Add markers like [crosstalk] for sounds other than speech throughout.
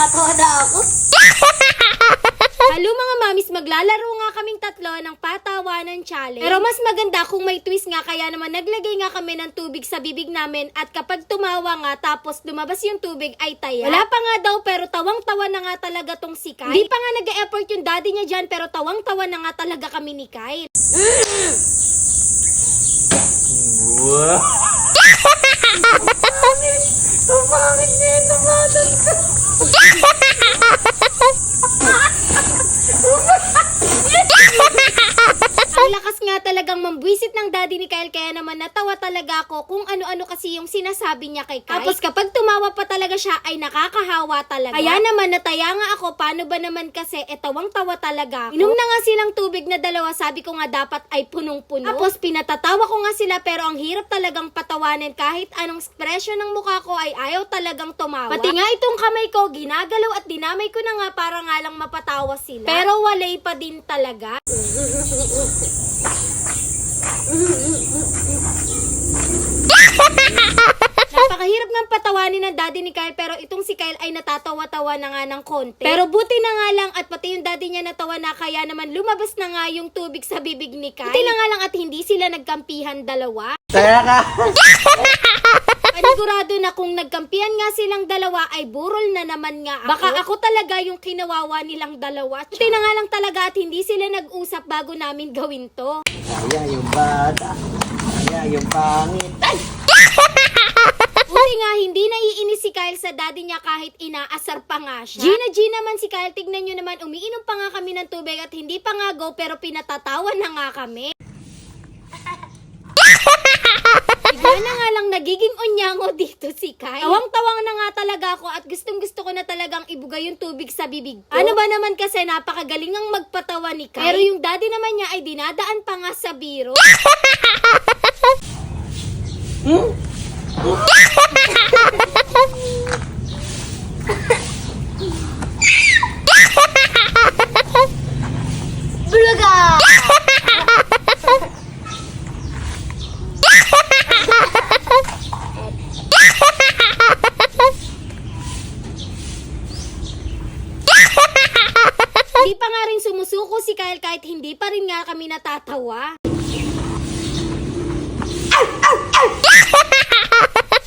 Natatawa na ako. [laughs] Hello mga mamis, maglalaro nga kaming tatlo ng patawanan challenge. Pero mas maganda kung may twist nga kaya naman naglagay nga kami ng tubig sa bibig namin at kapag tumawa nga tapos lumabas yung tubig ay taya. Wala pa nga daw pero tawang-tawa na nga talaga tong si Kyle. Hindi pa nga nag-effort yung daddy niya dyan pero tawang-tawa na nga talaga kami ni Kyle. [gasps] wow! Yeah. Nga talagang mambwisit ng daddy ni Kyle kaya naman natawa talaga ako kung ano-ano kasi yung sinasabi niya kay Kyle. Tapos kapag tumawa pa talaga siya ay nakakahawa talaga. Kaya naman nataya nga ako paano ba naman kasi etawang tawa talaga. ako. Inom na nga silang tubig na dalawa sabi ko nga dapat ay punong-puno. Tapos pinatatawa ko nga sila pero ang hirap talagang patawanin kahit anong ekspresyon ng mukha ko ay ayaw talagang tumawa. Pati nga itong kamay ko ginagalaw at dinamay ko na nga para nga lang mapatawa sila. Pero walay pa din talaga. [laughs] [laughs] Napakahirap ng patawanin ng daddy ni Kyle pero itong si Kyle ay natatawa-tawa na nga ng konti. Pero buti na nga lang at pati yung daddy niya natawa na kaya naman lumabas na nga yung tubig sa bibig ni Kyle. Buti na nga lang at hindi sila nagkampihan dalawa. Taya ka! [laughs] Panigurado na kung nagkampihan nga silang dalawa ay burol na naman nga ako. Baka ako talaga yung kinawawa nilang dalawa. Buti na nga lang talaga at hindi sila nag-usap bago namin gawin to. Kaya yung bata. Kaya yung pangit. Ay! [laughs] Buti nga, hindi naiinis si Kyle sa daddy niya kahit inaasar pa nga siya. Gina G naman si Kyle, tignan nyo naman, umiinom pa nga kami ng tubig at hindi pa nga go pero pinatatawa na nga kami. Bigla na nga lang nagiging unyango [laughs] dito si Kyle. Tawang-tawang na nga talaga ako at gustong gusto ko na talagang ibugay yung tubig sa bibig ko. Ano ba naman kasi napakagaling ang magpatawa ni Kyle. Pero yung daddy naman niya ay dinadaan pa nga sa biro. Bulaga! [laughs] sumusuko si Kyle kahit hindi pa rin nga kami natatawa.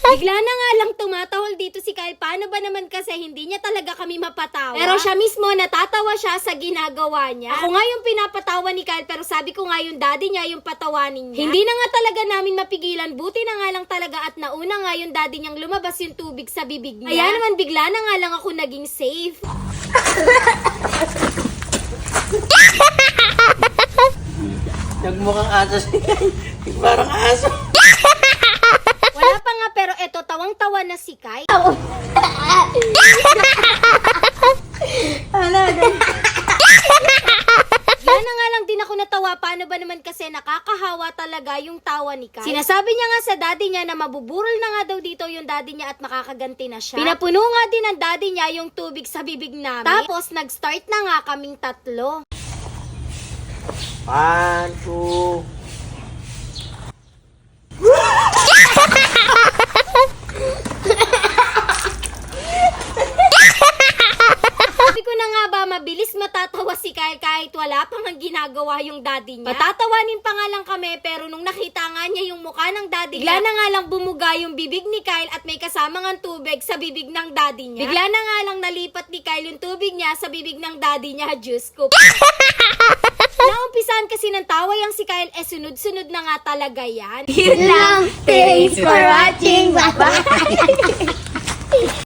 Bigla na nga lang tumatawal dito si Kyle. Paano ba naman kasi hindi niya talaga kami mapatawa? Pero siya mismo natatawa siya sa ginagawa niya. Ako nga yung pinapatawa ni Kyle pero sabi ko nga yung daddy niya yung patawanin niya. Hindi na nga talaga namin mapigilan. Buti na nga lang talaga at nauna nga yung daddy niyang lumabas yung tubig sa bibig niya. Kaya naman bigla na nga lang ako naging safe. [laughs] Nagmukhang aso si [laughs] Parang aso. Wala pa nga pero eto tawang-tawa na si Kai. Ano, Yan na nga lang din ako natawa. Paano ba naman kasi nakakahawa talaga yung tawa ni Kai? Sinasabi niya nga sa daddy niya na mabuburol na nga daw dito yung daddy niya at makakaganti na siya. Pinapuno nga din ng daddy niya yung tubig sa bibig namin. Tapos nag-start na nga kaming tatlo. One, two. Sabi ko na nga ba, mabilis matatawa si Kyle kahit wala pang ang ginagawa yung daddy niya. Matatawanin pa nga lang kami pero nung nakita nga niya yung mukha ng daddy bigla na nga lang bumuga yung bibig ni Kyle at may kasama ng tubig sa bibig ng daddy niya. Bigla na nga lang nalipat ni Kyle yung tubig niya sa bibig ng daddy niya, Diyos ko. [laughs] Naumpisan kasi ng tawa yung si Kyle, eh sunod-sunod na nga talaga yan. Yun lang. Thanks for watching. Bye-bye. [laughs]